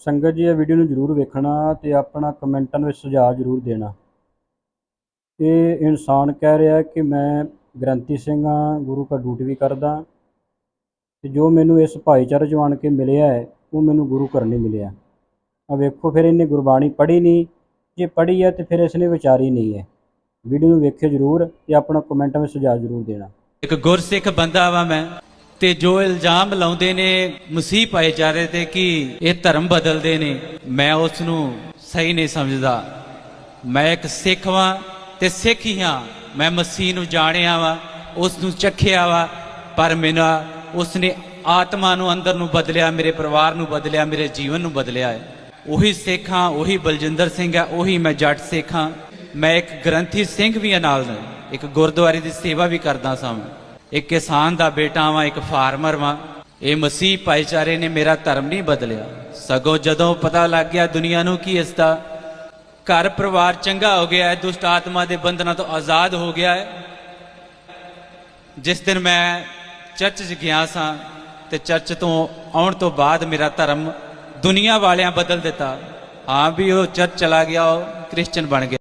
ਸੰਗਤ ਜੀ ਇਹ ਵੀਡੀਓ ਨੂੰ ਜ਼ਰੂਰ ਵੇਖਣਾ ਤੇ ਆਪਣਾ ਕਮੈਂਟਾਂ ਵਿੱਚ ਸੁਝਾਅ ਜ਼ਰੂਰ ਦੇਣਾ। ਇਹ ਇਨਸਾਨ ਕਹਿ ਰਿਹਾ ਕਿ ਮੈਂ ਗ੍ਰੰਥੀ ਸਿੰਘ ਹਾਂ, ਗੁਰੂ ਘਰ ਡਿਊਟੀ ਵੀ ਕਰਦਾ ਤੇ ਜੋ ਮੈਨੂੰ ਇਸ ਭਾਈਚਾਰੇ 'ਚ ਆਣ ਕੇ ਮਿਲਿਆ ਹੈ, ਉਹ ਮੈਨੂੰ ਗੁਰੂ ਘਰ ਨਹੀਂ ਮਿਲਿਆ। ਆ ਵੇਖੋ, ਫਿਰ ਇਹਨੇ ਗੁਰਬਾਣੀ ਪੜ੍ਹੀ ਨਹੀਂ। ਜੇ ਪੜ੍ਹੀ ਹੈ ਤੇ ਫਿਰ ਇਸਨੇ ਵਿਚਾਰੀ ਨਹੀਂ ਹੈ। ਵੀਡੀਓ ਨੂੰ ਵੇਖਿਓ ਜ਼ਰੂਰ ਤੇ ਆਪਣਾ ਕਮੈਂਟਾਂ ਵਿੱਚ ਸੁਝਾਅ ਜ਼ਰੂਰ ਦੇਣਾ। ਇੱਕ ਗੁਰਸਿੱਖ ਬੰਦਾ ਵਾਂ ਮੈਂ। ਤੇ ਜੋ ਇਲਜ਼ਾਮ ਲਾਉਂਦੇ ਨੇ, ਮਸੀਹ ਭਾਈਚਾਰੇ ਤੇ ਕਿ ਇਹ ਧਰਮ ਬਦਲਦੇ ਨੇ, ਮੈਂ ਉਸ ਨੂੰ ਸਹੀ ਨਹੀਂ ਸਮਝਦਾ। ਮੈਂ ਇੱਕ ਸਿੱਖ ਵਾਂ ਤੇ ਸਿੱਖ ਹੀ ਹਾਂ। ਮੈਂ ਮਸੀਹ ਨੂੰ ਜਾਣਿਆ ਵਾਂ ਉਸ ਨੂੰ ਚੱਖਿਆ ਵਾ, ਪਰ ਮੇਰਾ ਉਸ ਨੇ ਆਤਮਾ ਨੂੰ ਅੰਦਰ ਨੂੰ ਬਦਲਿਆ, ਮੇਰੇ ਪਰਿਵਾਰ ਨੂੰ ਬਦਲਿਆ, ਮੇਰੇ ਜੀਵਨ ਨੂੰ ਬਦਲਿਆ ਹੈ। ਉਹੀ ਸਿੱਖ ਹਾਂ, ਉਹੀ ਬਲਜਿੰਦਰ ਸਿੰਘ ਆ ਉਹੀ ਮੈਂ ਜੱਟ ਸਿੱਖ ਹਾਂ। ਮੈਂ ਇੱਕ ਗ੍ਰੰਥੀ ਸਿੰਘ ਵੀ ਹਾਂ ਨਾਲ। ਇੱਕ ਗੁਰਦੁਆਰੇ ਦੀ ਸੇਵਾ ਵੀ ਕਰਦਾ ਸਾਂ। ਇੱਕ ਕਿਸਾਨ ਦਾ ਬੇਟਾ ਵਾਂ, ਇੱਕ ਫਾਰਮਰ ਵਾਂ। ਇਹ ਮਸੀਹ ਭਾਈਚਾਰੇ ਨੇ ਮੇਰਾ ਧਰਮ ਨਹੀਂ ਬਦਲਿਆ। ਸਗੋਂ ਜਦੋਂ ਪਤਾ ਲੱਗ ਗਿਆ ਦੁਨੀਆ ਨੂੰ ਕਿ ਇਸ ਦਾ ਘਰ ਪਰਿਵਾਰ ਚੰਗਾ ਹੋ ਗਿਆ ਹੈ, ਦੁਸ਼ਟ ਆਤਮਾ ਦੇ ਬੰਧਨਾਂ ਤੋਂ ਆਜ਼ਾਦ ਹੋ ਗਿਆ ਹੈ, ਜਿਸ ਦਿਨ ਮੈਂ ਚਰਚ 'ਚ ਗਿਆ ਸਾਂ ਤੇ ਚਰਚ ਤੋਂ ਆਉਣ ਤੋਂ ਬਾਅਦ ਮੇਰਾ ਧਰਮ ਦੁਨੀਆ ਵਾਲਿਆਂ ਬਦਲ ਦਿੱਤਾ। ਹਾਂ ਵੀ ਉਹ ਚਰਚ ਚਲਾ ਗਿਆ, ਉਹ ਕ੍ਰਿਸਚੀਅਨ ਬਣ ਗਿਆ।